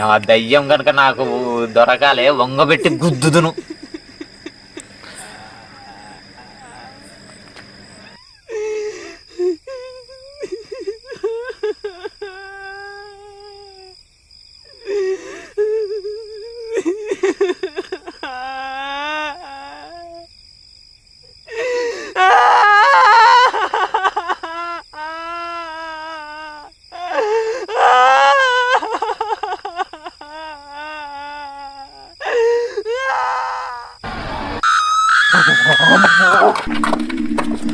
ఆ దయ్యం కనుక నాకు దొరకాలే వంగబెట్టి గుద్దుదును. Oh,